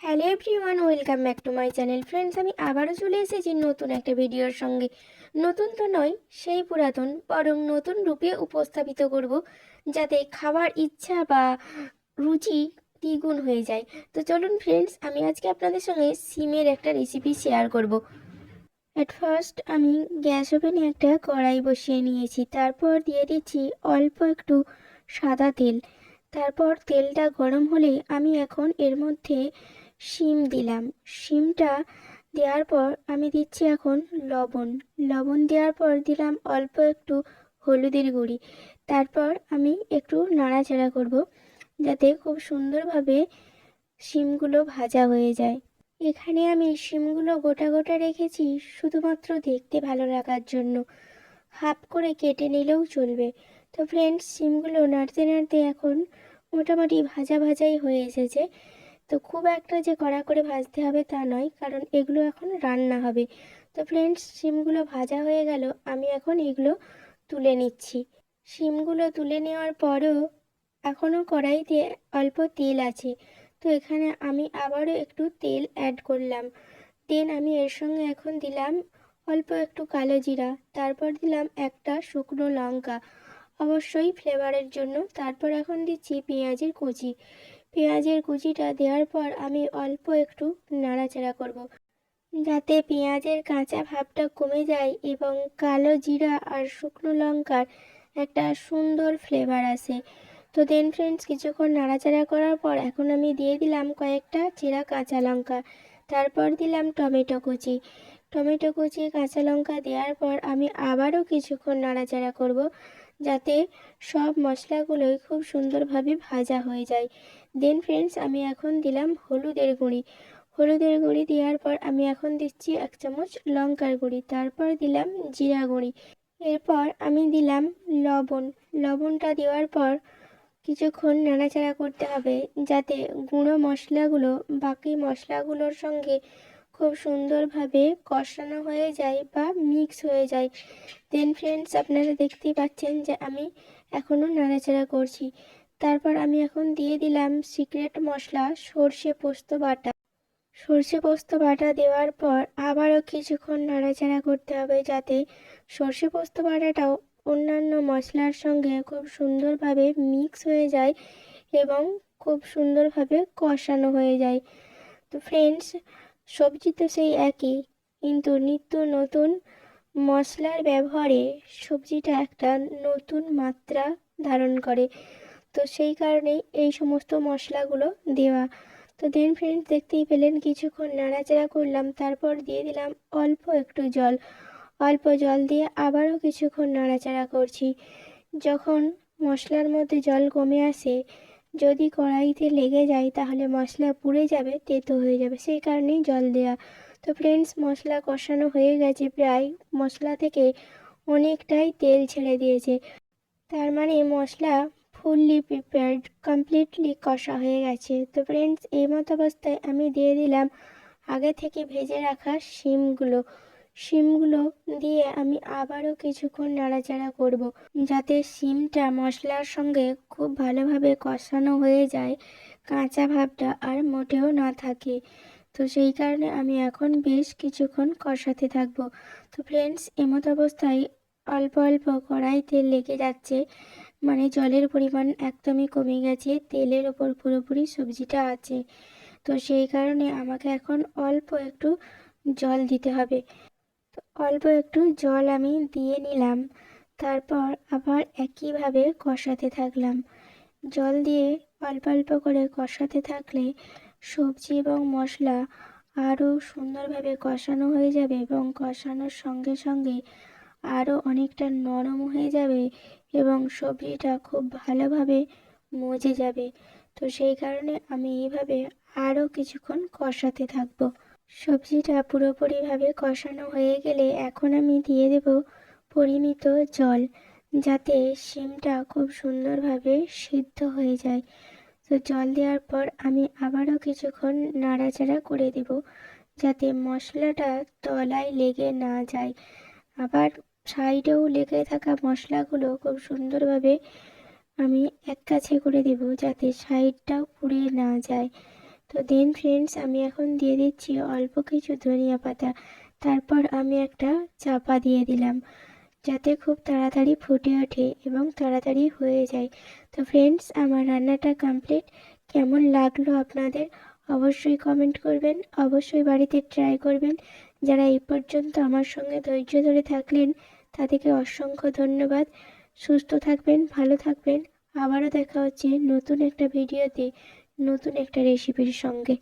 Hello everyone welcome back to my channel friends আমি আবারও চলে এসেছি নতুন একটা ভিডিওর সঙ্গে। নতুন তো নয়, সেই পুরাতন, বরং নতুন রূপে উপস্থাপিত করব, যাতে খাওয়ার ইচ্ছা বা রুচি দ্বিগুণ হয়ে যায়। তো চলুন ফ্রেন্ডস আমি আজকে আপনাদের সঙ্গে সিমের একটা রেসিপি শেয়ার করব। অ্যাট ফার্স্ট আমি গ্যাস ওভেনে একটা কড়াই বসিয়ে নিয়েছি। তারপর দিয়ে দিচ্ছি অল্প একটু সাদা তেল। তারপর তেলটা গরম হলে আমি এখন এর মধ্যে শিম দিলাম। শিমটা দেওয়ার পর আমি দিচ্ছি এখন লবণ। লবণ দেওয়ার পর দিলাম অল্প একটু হলুদের গুঁড়ি। তারপর আমি একটু নাড়াচাড়া করব যাতে খুব সুন্দরভাবে শিমগুলো ভাজা হয়ে যায়। এখানে আমি শিমগুলো গোটা গোটা রেখেছি শুধুমাত্র দেখতে ভালো লাগার জন্য। হাফ করে কেটে নিলেও চলবে। তো ফ্রেন্ডস শিমগুলো নাড়তে নাড়তে এখন মোটামুটি ভাজা ভাজাই হয়ে এসেছে। তো খুব একটা যে কড়া করে ভাজতে হবে তা নয়, কারণ এগুলো এখন রান্না হবে। তো ফ্রেন্ডস শিমগুলো ভাজা হয়ে গেল, আমি এখন এগুলো তুলে নিচ্ছি। শিমগুলো তুলে নেওয়ার পরেও এখনও কড়াইতে অল্প তেল আছে। তো এখানে আমি আবারও একটু তেল অ্যাড করলাম। দেন আমি এর সঙ্গে এখন দিলাম অল্প একটু কালো জিরা, তারপর দিলাম একটা শুকনো লঙ্কা। অবশ্যই ফ্লেভারের জন্য। তারপর এখন দিচ্ছি পেঁয়াজের কুচি। পেঁয়াজের কুচিটা দেওয়ার পর আমি অল্প একটু নাড়াচাড়া করব। যাতে পেঁয়াজের কাঁচা ভাবটা কমে যায় এবং কালো জিরা আর শুকনো লঙ্কার একটা সুন্দর ফ্লেভার আসে। তো দেন ফ্রেন্ডস কিছুক্ষণ নাড়াচাড়া করার পর এখন আমি দিয়ে দিলাম কয়েকটা চেরা কাঁচা লঙ্কা। তারপর দিলাম টমেটো কুচি। টমেটো কুচি, কাঁচা লঙ্কা দেওয়ার পর আমি আবারও কিছুক্ষণ নাড়াচাড়া করব। যাতে সব মশলাগুলোই খুব সুন্দরভাবে ভাজা হয়ে যায়। দেন ফ্রেন্ডস আমি এখন দিলাম হলুদের গুঁড়ি। হলুদের গুঁড়ি দেওয়ার পর আমি এখন দিচ্ছি এক চামচ লঙ্কার গুঁড়ি, তারপর দিলাম জিরা গুঁড়ি। এরপর আমি দিলাম লবণ। লবণটা দেওয়ার পর কিছুক্ষণ নাড়াচাড়া করতে হবে যাতে গুঁড়ো মশলাগুলো বাকি মশলাগুলোর সঙ্গে খুব সুন্দরভাবে কষানো হয়ে যায় বা মিক্স হয়ে যায়। দেন ফ্রেন্ডস আপনারা দেখতেই পাচ্ছেন যে আমি এখনও নাড়াচাড়া করছি। তারপর আমি এখন দিয়ে দিলাম সিক্রেট মশলা, সর্ষে পোস্ত বাটা। সর্ষে পোস্ত বাটা দেওয়ার পর আবারও কিছুক্ষণ নাড়াচাড়া করতে হবে যাতে সর্ষে পোস্ত বাটাটাও অন্যান্য মশলার সঙ্গে খুব সুন্দরভাবে মিক্স হয়ে যায় এবং খুব সুন্দরভাবে কষানো হয়ে যায়। তো ফ্রেন্ডস সবজি তো সেই একই, কিন্তু নিত্য নতুন মশলার ব্যবহারে সবজিটা একটা নতুন মাত্রা ধারণ করে। তো সেই কারণেই এই সমস্ত মশলাগুলো দেওয়া। তো দেন ফ্রেন্ডস দেখতেই পেলেন, কিছুক্ষণ নাড়াচাড়া করলাম, তারপর দিয়ে দিলাম অল্প একটু জল। অল্প জল দিয়ে আবারও কিছুক্ষণ নাড়াচাড়া করছি। যখন মশলার মধ্যে জল কমে আসে যদি কড়াইতে লেগে যায় তাহলে মশলা পুড়ে যাবে, তেতো হয়ে যাবে। সেই কারণেই জল দেওয়া তো ফ্রেন্ডস মশলা কষানো হয়ে গেছে প্রায়। মশলা থেকে অনেকটাই তেল ছেড়ে দিয়েছে। তার মানে মশলা ফুললি প্রিপেয়ার্ড কমপ্লিটলি কষা হয়ে গেছে। তো ফ্রেন্ডস এই মতো অবস্থায় আমি দিয়ে দিলাম আগে থেকে ভেজে রাখা শিমগুলো। শিমগুলো দিয়ে আমি আবারও কিছুক্ষণ নাড়াচাড়া করব যাতে শিমটা মশলার সঙ্গে খুব ভালোভাবে কষানো হয়ে যায়, কাঁচা ভাবটা আর মোটেও না থাকে। তো সেই কারণে আমি এখন বেশ কিছুক্ষণ কষাতে থাকব। তো ফ্রেন্ডস এমত অবস্থায় অল্প অল্প কড়াইতে লেগে যাচ্ছে মানে জলের পরিমাণ একদমই কমে গেছে, তেলের ওপর পুরোপুরি সবজিটা আছে। তো সেই কারণে আমাকে এখন অল্প একটু জল দিতে হবে। অল্প একটু জল আমি দিয়ে নিলাম। তারপর আবার একইভাবে কষাতে থাকলাম। জল দিয়ে অল্প অল্প করে কষাতে থাকলে সবজি এবং মশলা আরও সুন্দরভাবে কষানো হয়ে যাবে এবং কষানোর সঙ্গে সঙ্গে আরও অনেকটা নরম হয়ে যাবে এবং সবজিটা খুব ভালোভাবে মজে যাবে। তো সেই কারণে আমি এইভাবে আরও কিছুক্ষণ কষাতে থাকব। সবজিটা পুরোপুরিভাবে কষানো হয়ে গেলে এখন আমি দিয়ে দেব পরিমিত জল, যাতে শিমটা খুব সুন্দরভাবে সিদ্ধ হয়ে যায়। তো জল দেওয়ার পর আমি আবারও কিছুক্ষণ নাড়াচাড়া করে দেব, যাতে মশলাটা তলায় লেগে না যায়। আবার সাইডেও লেগে থাকা মশলাগুলো খুব সুন্দরভাবে আমি এক কাছে করে দেব, যাতে সাইডটাও পুড়ে না যায়। তো দেন ফ্রেন্ডস আমি এখন দিয়ে দিচ্ছি অল্প কিছু ধনিয়া পাতা। তারপর আমি একটা চাপা দিয়ে দিলাম, যাতে খুব তাড়াতাড়ি ফুটে ওঠে এবং তাড়াতাড়ি হয়ে যায়। তো ফ্রেন্ডস আমার রান্নাটা কমপ্লিট কেমন লাগল আপনাদের? অবশ্যই কমেন্ট করবেন। অবশ্যই বাড়িতে ট্রাই করবেন। যারা এই পর্যন্ত আমার সঙ্গে ধৈর্য ধরে থাকলেন, তাদেরকে অসংখ্য ধন্যবাদ। সুস্থ থাকবেন, ভালো থাকবেন। আবারও দেখা হচ্ছে নতুন একটা ভিডিওতে নতুন একটা রেসিপির সঙ্গে।